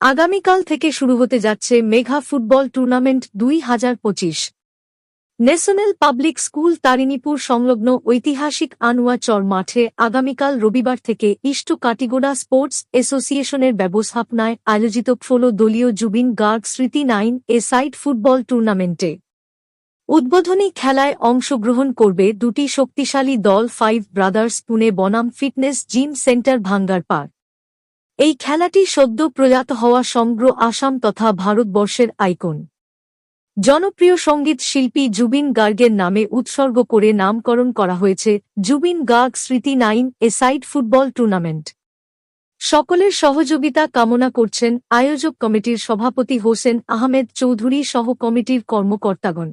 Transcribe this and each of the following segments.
আগামীকাল থেকে শুরু হতে যাচ্ছে মেঘা ফুটবল টুর্নামেন্ট দুই হাজার পঁচিশ। ন্যাশনাল পাবলিক স্কুল তারিণীপুর সংলগ্ন ঐতিহাসিক আনুয়া চর মাঠে আগামীকাল রবিবার থেকে ইষ্ট কাটিগোড়া স্পোর্টস অ্যাসোসিয়েশনের ব্যবস্থাপনায় আয়োজিত ষোলো দলীয় জুবিন গার্গ স্মৃতি নাইন এ সাইড ফুটবল টুর্নামেন্টে। উদ্বোধনী খেলায় অংশগ্রহণ করবে দুটি শক্তিশালী দল ফাইভ ব্রাদার্স পুনে বনাম ফিটনেস জিম সেন্টার ভাঙ্গার পার এই খেলাটি সদ্য প্রয়াত হওয়া সমগ্র আসাম তথা ভারতবর্ষের আইকন। জনপ্রিয় সংগীত শিল্পী জুবিন গার্গের নামে উৎসর্গ করে নামকরণ করা হয়েছে জুবিন গার্গ স্মৃতি nine a side football tournament. সকলের সহযোগিতা কামনা করছেন আয়োজক কমিটির সভাপতি হোসেন আহমেদ চৌধুরী সহ কমিটির কর্মকর্তাগণ।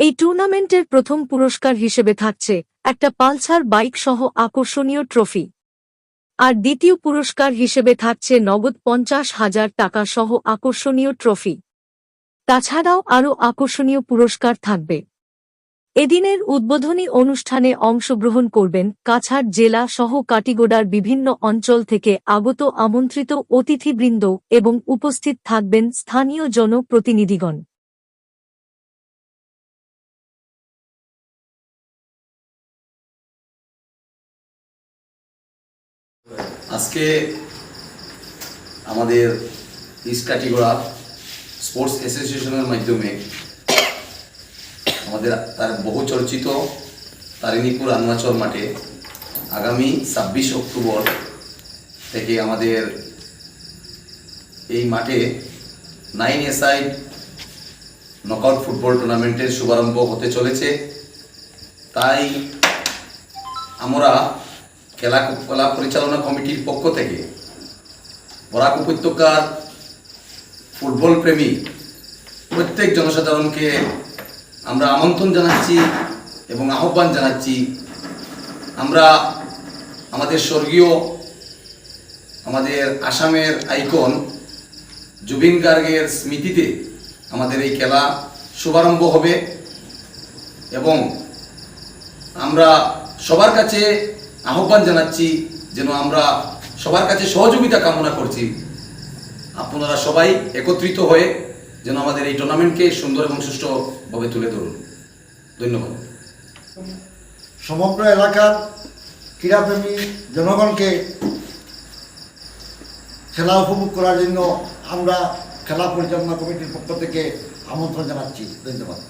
এই টুর্নামেন্টের প্রথম পুরস্কার হিসেবে থাকছে একটা পালসার বাইক সহ আকর্ষণীয় ট্রফি। আর দ্বিতীয় পুরস্কার হিসেবে থাকছে নগদ পঞ্চাশ হাজার টাকা সহ আকর্ষণীয় ট্রফি। তাছাড়াও আরও আকর্ষণীয় পুরস্কার থাকবে। এদিনের উদ্বোধনী অনুষ্ঠানে অংশগ্রহণ করবেন কাছাড় জেলা সহ কাটিগোডার বিভিন্ন অঞ্চল থেকে আগত আমন্ত্রিত অতিথিবৃন্দ এবং উপস্থিত থাকবেন স্থানীয় জনপ্রতিনিধিগণ। আজকে আমাদের ইস্ট স্পোর্টস অ্যাসোসিয়েশনের মাধ্যমে আমাদের তার বহু চর্চিত তারিণীপুর আন্নাচল মাঠে আগামী ছাব্বিশ অক্টোবর থেকে আমাদের এই মাঠে নাইন এসআই নকআউট ফুটবল টুর্নামেন্টের শুভারম্ভ হতে চলেছে। তাই আমরা খেলা খেলা পরিচালনা কমিটির পক্ষ থেকে বরাক উপত্যকার ফুটবল প্রেমী প্রত্যেক জনসাধারণকে আমরা আমন্ত্রণ জানাচ্ছি এবং আহ্বান জানাচ্ছি। আমরা আমাদের স্বর্গীয়, আমাদের আসামের আইকন জুবিন গার্গের স্মৃতিতে আমাদের এই খেলা শুভারম্ভ হবে এবং আমরা সবার কাছে আহ্বান জানাচ্ছি যেন আমরা সবার কাছে সহযোগিতা কামনা করছি। আপনারা সবাই একত্রিত হয়ে যেন আমাদের এই টুর্নামেন্টকে সুন্দর এবং সুষ্ঠুভাবে তুলে ধরুন। ধন্যবাদ। সমগ্র এলাকার ক্রীড়াপ্রেমী জনগণকে খেলা উপভোগ করার জন্য আমরা খেলা পরিচালনা কমিটির পক্ষ থেকে আমন্ত্রণ জানাচ্ছি। ধন্যবাদ।